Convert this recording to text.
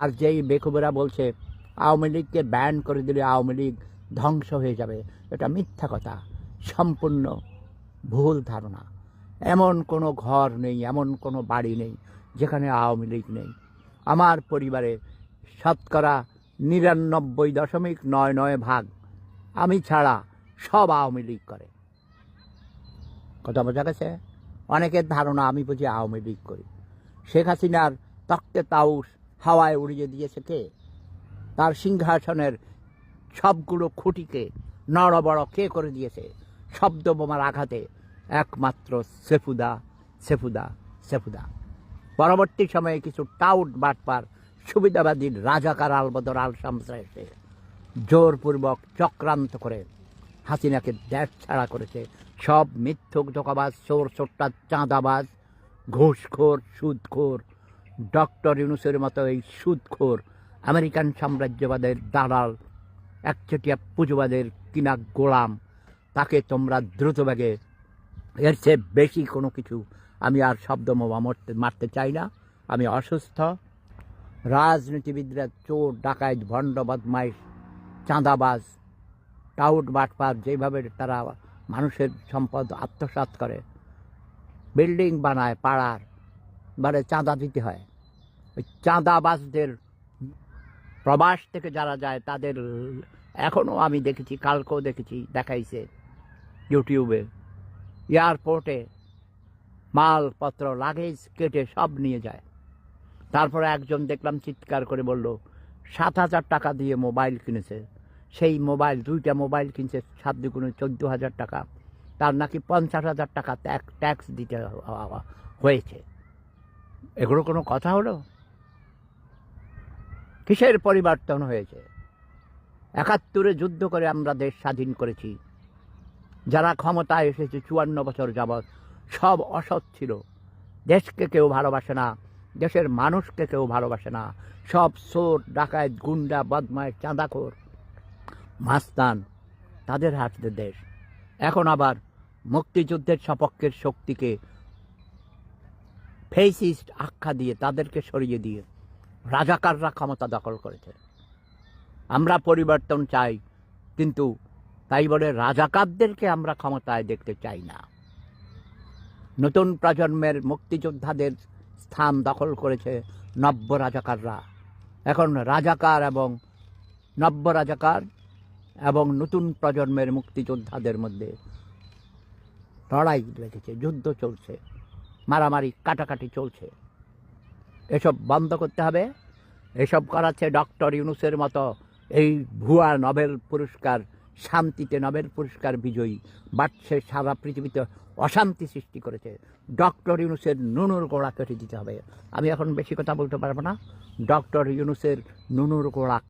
আর যেই বেকুবেরা বলছে, আওয়ামী লীগকে ব্যান করে দিলে আওয়ামী লীগ ধ্বংস হয়ে যাবে, এটা মিথ্যা কথা, সম্পূর্ণ ভুল ধারণা। এমন কোনো ঘর নেই, এমন কোনো বাড়ি নেই, যেখানে আওয়ামী লীগ নেই। আমার পরিবারে শতকরা নিরানব্বই দশমিক নয় নয় ভাগ আমি ছাড়া সব আওয়ামী লীগ করে। কথা বোঝা গেছে? অনেকের ধারণা আমি বুঝি আওয়ামী লীগ করি। শেখ হাসিনার তক্তে তাউস হাওয়ায় উড়িয়ে দিয়েছে কে? তার সিংহাসনের সবগুলো খুঁটিকে নড় বড় কে করে দিয়েছে? শব্দ বোমার আঘাতে একমাত্র সেফুদা সেফুদা সেফুদা। পরবর্তী সময়ে কিছু টাউট বাটপার সুবিধাবাদীর রাজাকার আলবদর আল শামসা এসে জোরপূর্বক চক্রান্ত করে হাসিনাকে দেশ ছাড়া করেছে। সব মিথ্যুক ধোকাবাজ, চোর চোট্টা চাঁদাবাজ, ঘুষখোর, সুদখোর ডক্টর ইউনুসের মতো এই সুদখোর আমেরিকান সাম্রাজ্যবাদের দালাল, একচেটিয়া পুঁজিবাদের কিনা গোলাম, তাকে তোমরা দ্রুতবেগে এর চেয়ে বেশি কোনো কিছু আমি আর শব্দ মরতে মারতে চাই না। আমি অসুস্থ। রাজনীতিবিদরা চোর ডাকাইত ভণ্ড, বদমাইশ, চাঁদাবাজ, টাউট বাটপার, যেভাবে তারা মানুষের সম্পদ আত্মসাৎ করে। বিল্ডিং বানায় পাড়ার মানে চাঁদা দিতে হয়। ওই চাঁদাবাজদের প্রবাস থেকে যারা যায়, তাদের এখনও আমি দেখেছি, কালকেও দেখেছি, দেখাইছে ইউটিউবে, এয়ারপোর্টে মালপত্র, লাগেজ কেটে সব নিয়ে যায়। তারপরে একজন দেখলাম চিৎকার করে বলল, সাত হাজার টাকা দিয়ে মোবাইল কিনেছে। সেই মোবাইল, দুইটা মোবাইল কিনছে, সাত দুগুণে চোদ্দ হাজার টাকা। তার নাকি পঞ্চাশ হাজার টাকা ট্যাক্স দিতে হয়েছে। এগুলো কোনো কথা হলো? কিসের পরিবর্তন হয়েছে? একাত্তরে যুদ্ধ করে আমরা দেশ স্বাধীন করেছি। যারা ক্ষমতায় এসেছে চুয়ান্ন বছর যাবৎ, সব অসৎ ছিল। দেশকে কেউ ভালোবাসে না, দেশের মানুষকে কেউ ভালোবাসে না। সব চোর, ডাকাত, গুন্ডা বদমায় চাঁদাখোর, মাস্তান, তাদের হাতে দেশ। এখন আবার মুক্তিযুদ্ধের সপক্ষের শক্তিকে ফেসিস্ট আখ্যা দিয়ে তাদেরকে সরিয়ে দিয়ে রাজাকাররা ক্ষমতা দখল করেছে। আমরা পরিবর্তন চাই, কিন্তু তাই বলে রাজাকারদেরকে আমরা ক্ষমতায় দেখতে চাই না। নতুন প্রজন্মের মুক্তিযোদ্ধাদের স্থান দখল করেছে নব্য রাজাকাররা। এখন রাজাকার এবং নব্য রাজাকার এবং নতুন প্রজন্মের মুক্তিযোদ্ধাদের মধ্যে লড়াই লেগেছে, যুদ্ধ চলছে, মারামারি, কাটাকাটি চলছে। এসব বন্ধ করতে হবে। এসব করাচ্ছে ডক্টর ইউনুসের মতো এই ভুয়া নোবেল পুরস্কার, শান্তিতে নোবেল পুরস্কার বিজয়ী, বাড়ছে সারা পৃথিবীতে অশান্তি সৃষ্টি করেছে। ডক্টর ইউনুসের নুনুর গোড়া কেটে দিতে হবে। আমি এখন বেশি কথা বলতে পারব না। ডক্টর ইউনুসের নুনুর গোড়া